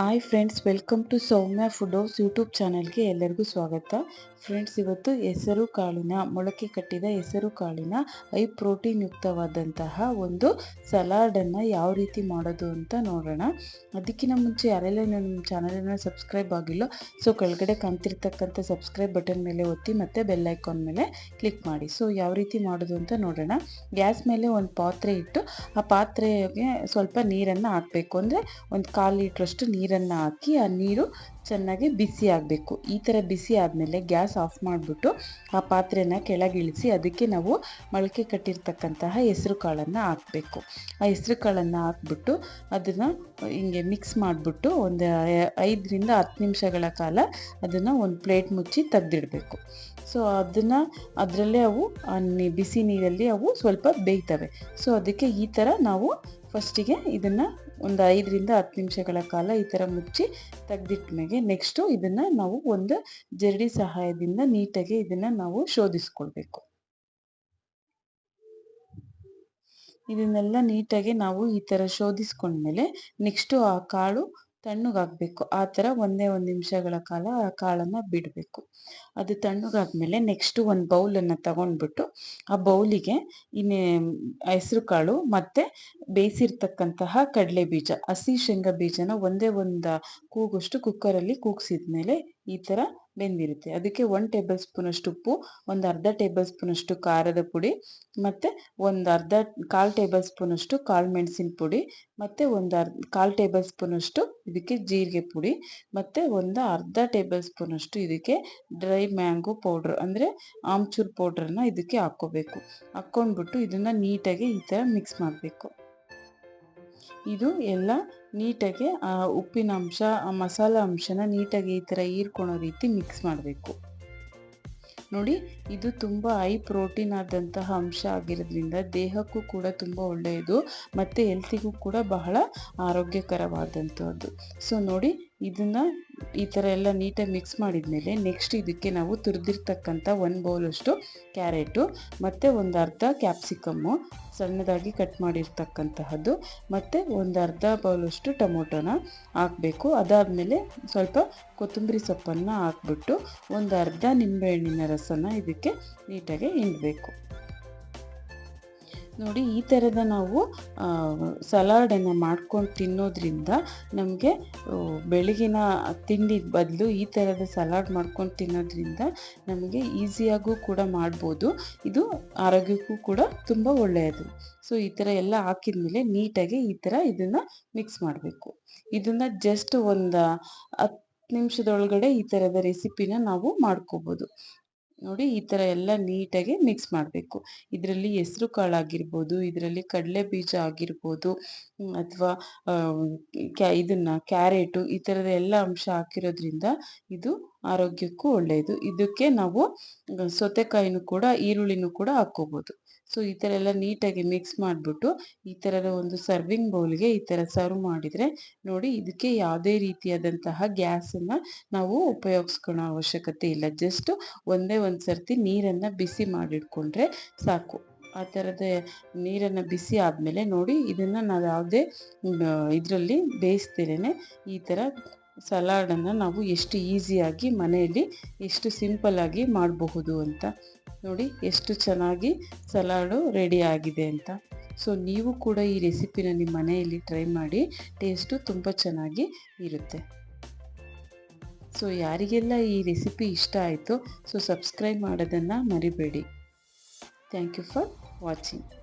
Hi friends welcome to Soumya food house YouTube ಚಾನಲ್ಗೆ ಎಲ್ಲರಿಗೂ ಸ್ವಾಗತ. ಫ್ರೆಂಡ್ಸ್ ಇವತ್ತು ಹೆಸರು ಕಾಳಿನ, ಮೊಳಕೆ ಕಟ್ಟಿದ ಹೆಸರು ಕಾಳಿನ ಐ ಪ್ರೋಟೀನ್ ಯುಕ್ತವಾದಂತಹ ಒಂದು ಸಲಾಡನ್ನು ಯಾವ ರೀತಿ ಮಾಡೋದು ಅಂತ ನೋಡೋಣ. ಅದಕ್ಕಿಂತ ಮುಂಚೆ ಯಾರೆಲ್ಲ ನಮ್ಮ ಚಾನಲನ್ನು ಸಬ್ಸ್ಕ್ರೈಬ್ ಆಗಿಲ್ಲೋ ಸೊ ಕೆಳಗಡೆ ಕಾಣ್ತಿರ್ತಕ್ಕಂಥ ಸಬ್ಸ್ಕ್ರೈಬ್ ಬಟನ್ ಮೇಲೆ ಒತ್ತಿ ಮತ್ತು ಬೆಲ್ ಐಕಾನ್ ಮೇಲೆ ಕ್ಲಿಕ್ ಮಾಡಿ. ಸೊ ಯಾವ ರೀತಿ ಮಾಡೋದು ಅಂತ ನೋಡೋಣ. ಗ್ಯಾಸ್ ಮೇಲೆ ಒಂದು ಪಾತ್ರೆ ಇಟ್ಟು, ಆ ಪಾತ್ರೆಗೆ ಸ್ವಲ್ಪ ನೀರನ್ನು ಹಾಕಬೇಕು. ಅಂದರೆ ಒಂದು ಕಾಲು ಲೀಟ್ರಷ್ಟು ನೀರನ್ನು ಹಾಕಿ ಆ ನೀರು ಚೆನ್ನಾಗಿ ಬಿಸಿ ಆಗಬೇಕು. ಈ ಥರ ಬಿಸಿ ಆದಮೇಲೆ ಗ್ಯಾಸ್ ಆಫ್ ಮಾಡಿಬಿಟ್ಟು ಆ ಪಾತ್ರೆನ ಕೆಳಗಿಳಿಸಿ ಅದಕ್ಕೆ ನಾವು ಮೊಳಕೆ ಕಟ್ಟಿರ್ತಕ್ಕಂತಹ ಹೆಸರು ಕಾಳನ್ನು ಹಾಕಬೇಕು. ಆ ಹೆಸರು ಕಾಳನ್ನು ಹಾಕ್ಬಿಟ್ಟು ಅದನ್ನು ಹಿಂಗೆ ಮಿಕ್ಸ್ ಮಾಡಿಬಿಟ್ಟು ಒಂದು ಐದರಿಂದ ಹತ್ತು ನಿಮಿಷಗಳ ಕಾಲ ಅದನ್ನು ಒಂದು ಪ್ಲೇಟ್ ಮುಚ್ಚಿ ತೆಗೆದಿಡಬೇಕು. ಸೊ ಅದನ್ನು ಅದರಲ್ಲೇ ಅವು ಬಿಸಿ ನೀರಲ್ಲಿ ಅವು ಸ್ವಲ್ಪ ಬೇಯ್ತವೆ. ಸೊ ಅದಕ್ಕೆ ಈ ಥರ ನಾವು ಫಸ್ಟಿಗೆ ಇದನ್ನು ಒಂದು ಐದರಿಂದ ಹತ್ತು ನಿಮಿಷಗಳ ಕಾಲ ಈ ಥರ ಮುಚ್ಚಿ ತೆಗ್ದಿಟ್ಮೇಲೆ ನೆಕ್ಸ್ಟು ಇದನ್ನು ನಾವು ಒಂದು ಜರಡಿ ಸಹಾಯದಿಂದ ನೀಟಾಗಿ ಇದನ್ನು ನಾವು ಶೋಧಿಸ್ಕೊಳ್ಬೇಕು. ಇದನ್ನೆಲ್ಲ ನೀಟಾಗಿ ನಾವು ಈ ಥರ ಶೋಧಿಸ್ಕೊಂಡ್ಮೇಲೆ ನೆಕ್ಸ್ಟು ಆ ಕಾಳು ತಣ್ಣಗಾಗಬೇಕು ಆ ಥರ ಒಂದೇ ಒಂದು ನಿಮಿಷಗಳ ಕಾಲ ಆ ಕಾಳನ್ನು ಬಿಡಬೇಕು. ಅದು ತಣ್ಣಗಾದ್ಮೇಲೆ ನೆಕ್ಸ್ಟು ಒಂದು ಬೌಲನ್ನು ತಗೊಂಡ್ಬಿಟ್ಟು ಆ ಬೌಲಿಗೆ ಇನ್ನೇ ಹೆಸ್ರು ಕಾಳು ಮತ್ತು ಬೇಯಿಸಿರ್ತಕ್ಕಂತಹ ಕಡಲೆ ಬೀಜ. ಹಸಿ ಶೇಂಗಾ ಬೀಜನ ಒಂದೇ ಒಂದು ಕೂಗುಷ್ಟು ಕುಕ್ಕರಲ್ಲಿ ಕೂಗಿಸಿದ ಮೇಲೆ ಈ ಥರ ಬೆಂದಿರುತ್ತೆ. ಅದಕ್ಕೆ ಒಂದು ಟೇಬಲ್ ಸ್ಪೂನಷ್ಟು ಉಪ್ಪು, ಒಂದು ಅರ್ಧ ಟೇಬಲ್ ಸ್ಪೂನಷ್ಟು ಖಾರದ ಪುಡಿ ಮತ್ತು ಒಂದು ಅರ್ಧ ಕಾಲು ಟೇಬಲ್ ಸ್ಪೂನಷ್ಟು ಕಾಳು ಮೆಣಸಿನ ಪುಡಿ ಮತ್ತು ಒಂದು ಅರ್ಧ ಕಾಲು ಟೇಬಲ್ ಸ್ಪೂನಷ್ಟು ಇದಕ್ಕೆ ಜೀರಿಗೆ ಪುಡಿ, ಮತ್ತು ಒಂದು ಅರ್ಧ ಟೇಬಲ್ ಸ್ಪೂನಷ್ಟು ಇದಕ್ಕೆ ಡ್ರೈ ಮ್ಯಾಂಗೋ ಪೌಡ್ರ್, ಅಂದರೆ ಆಮ್ಚೂರ್ ಪೌಡ್ರನ್ನ ಇದಕ್ಕೆ ಹಾಕ್ಕೋಬೇಕು. ಹಾಕ್ಕೊಂಡ್ಬಿಟ್ಟು ಇದನ್ನು ನೀಟಾಗಿ ಈ ಥರ ಮಿಕ್ಸ್ ಮಾಡಬೇಕು. ಇದು ಎಲ್ಲ ನೀಟಾಗಿ, ಆ ಉಪ್ಪಿನ ಅಂಶ, ಆ ಮಸಾಲ ಅಂಶನ ನೀಟಾಗಿ ಈ ಥರ ಹೀರ್ಕೊಳೋ ರೀತಿ ಮಿಕ್ಸ್ ಮಾಡಬೇಕು. ನೋಡಿ, ಇದು ತುಂಬ ಹೈ ಪ್ರೋಟೀನ್ ಆದಂತಹ ಅಂಶ ಆಗಿರೋದ್ರಿಂದ ದೇಹಕ್ಕೂ ಕೂಡ ತುಂಬ ಒಳ್ಳೆಯದು ಮತ್ತು ಹೆಲ್ತಿಗೂ ಕೂಡ ಬಹಳ ಆರೋಗ್ಯಕರವಾದಂಥದ್ದು ಸೊ ನೋಡಿ, ಇದನ್ನು ಈ ಥರ ಎಲ್ಲ ನೀಟಾಗಿ ಮಿಕ್ಸ್ ಮಾಡಿದ್ಮೇಲೆ ನೆಕ್ಸ್ಟ್ ಇದಕ್ಕೆ ನಾವು ತುರಿದಿರ್ತಕ್ಕಂಥ ಒಂದು ಬೌಲಷ್ಟು ಕ್ಯಾರೆಟು ಮತ್ತು ಒಂದು ಅರ್ಧ ಕ್ಯಾಪ್ಸಿಕಮ್ಮು ಸಣ್ಣದಾಗಿ ಕಟ್ ಮಾಡಿರ್ತಕ್ಕಂತಹದ್ದು, ಮತ್ತು ಒಂದು ಅರ್ಧ ಬೌಲಷ್ಟು ಟೊಮೊಟೊನ ಹಾಕಬೇಕು. ಅದಾದಮೇಲೆ ಸ್ವಲ್ಪ ಕೊತ್ತಂಬರಿ ಸೊಪ್ಪನ್ನು ಹಾಕ್ಬಿಟ್ಟು ಒಂದು ಅರ್ಧ ನಿಂಬೆಹಣ್ಣಿನ ರಸನ ಇದಕ್ಕೆ ನೀಟಾಗಿ ಹಿಂಡಬೇಕು. ನೋಡಿ, ಈ ಥರದ ನಾವು ಸಲಾಡನ್ನು ಮಾಡ್ಕೊಂಡು ತಿನ್ನೋದ್ರಿಂದ ನಮಗೆ ಬೆಳಗಿನ ತಿಂಡಿ ಬದಲು ಈ ಥರದ ಸಲಾಡ್ ಮಾಡ್ಕೊಂಡು ತಿನ್ನೋದ್ರಿಂದ ನಮಗೆ ಈಸಿಯಾಗೂ ಕೂಡ ಮಾಡ್ಬೋದು. ಇದು ಆರೋಗ್ಯಕ್ಕೂ ಕೂಡ ತುಂಬ ಒಳ್ಳೆಯದು. ಸೊ ಈ ಥರ ಎಲ್ಲ ಹಾಕಿದ ಮೇಲೆ ನೀಟಾಗಿ ಈ ಥರ ಇದನ್ನು ಮಿಕ್ಸ್ ಮಾಡಬೇಕು. ಇದನ್ನು ಜಸ್ಟ್ ಒಂದು ಹತ್ತು ನಿಮಿಷದೊಳಗಡೆ ಈ ಥರದ ರೆಸಿಪಿನ ನಾವು ಮಾಡ್ಕೋಬೋದು. ನೋಡಿ ಈ ಥರ ಎಲ್ಲ ನೀಟಾಗಿ ಮಿಕ್ಸ್ ಮಾಡಬೇಕು. ಇದರಲ್ಲಿ ಹೆಸ್ರು ಕಾಳು ಆಗಿರ್ಬೋದು, ಇದರಲ್ಲಿ ಕಡಲೆ ಬೀಜ ಆಗಿರ್ಬೋದು ಅಥವಾ ಕ್ಯಾ, ಇದನ್ನು, ಕ್ಯಾರೆಟು ಈ ಥರದ ಎಲ್ಲ ಅಂಶ ಹಾಕಿರೋದ್ರಿಂದ ಇದು ಆರೋಗ್ಯಕ್ಕೂ ಒಳ್ಳೆಯದು ಇದಕ್ಕೆ ನಾವು ಸೌತೆಕಾಯಿನೂ ಕೂಡ, ಈರುಳ್ಳಿನೂ ಕೂಡ ಹಾಕ್ಕೋಬೋದು. ಸೊ, ಈ ಥರ ಎಲ್ಲ ನೀಟಾಗಿ ಮಿಕ್ಸ್ ಮಾಡಿಬಿಟ್ಟು, ಈ ಥರದ ಒಂದು ಸರ್ವಿಂಗ್ ಬೌಲ್ಗೆ ಈ ಥರ ಸರ್ವ್ ಮಾಡಿದರೆ, ನೋಡಿ ಇದಕ್ಕೆ ಯಾವುದೇ ರೀತಿಯಾದಂತಹ ಗ್ಯಾಸನ್ನು ನಾವು ಉಪಯೋಗಿಸ್ಕೊಳ್ಳೋ ಅವಶ್ಯಕತೆ ಇಲ್ಲ. ಜಸ್ಟ್ ಒಂದೇ ಒಂದು ಸರ್ತಿ ನೀರನ್ನು ಬಿಸಿ ಮಾಡಿಟ್ಕೊಂಡ್ರೆ ಸಾಕು. ಆ ಥರದ ನೀರನ್ನು ಬಿಸಿ ಆದಮೇಲೆ ನೋಡಿ ಇದನ್ನು ನಾವು ಯಾವುದೇ ಇದರಲ್ಲಿ ಬೇಯಿಸ್ತಿರೇ ಈ ಥರ ಸಲಾಡನ್ನು ನಾವು ಎಷ್ಟು ಈಸಿಯಾಗಿ ಮನೆಯಲ್ಲಿ ಎಷ್ಟು ಸಿಂಪಲ್ಲಾಗಿ ಮಾಡಬಹುದು ಅಂತ. ನೋಡಿ, ಎಷ್ಟು ಚೆನ್ನಾಗಿ ಸಲಾಡು ರೆಡಿ ಆಗಿದೆ ಅಂತ. ಸೊ, ನೀವು ಕೂಡ ಈ ರೆಸಿಪಿನ ನಿಮ್ಮ ಮನೆಯಲ್ಲಿ ಟ್ರೈ ಮಾಡಿ, ಟೇಸ್ಟು ತುಂಬ ಚೆನ್ನಾಗಿ ಇರುತ್ತೆ. ಸೊ, ಯಾರಿಗೆಲ್ಲ ಈ ರೆಸಿಪಿ ಇಷ್ಟ ಆಯಿತು, ಸೊ, ಸಬ್ಸ್ಕ್ರೈಬ್ ಮಾಡೋದನ್ನು ಮರಿಬೇಡಿ. Thank you for watching.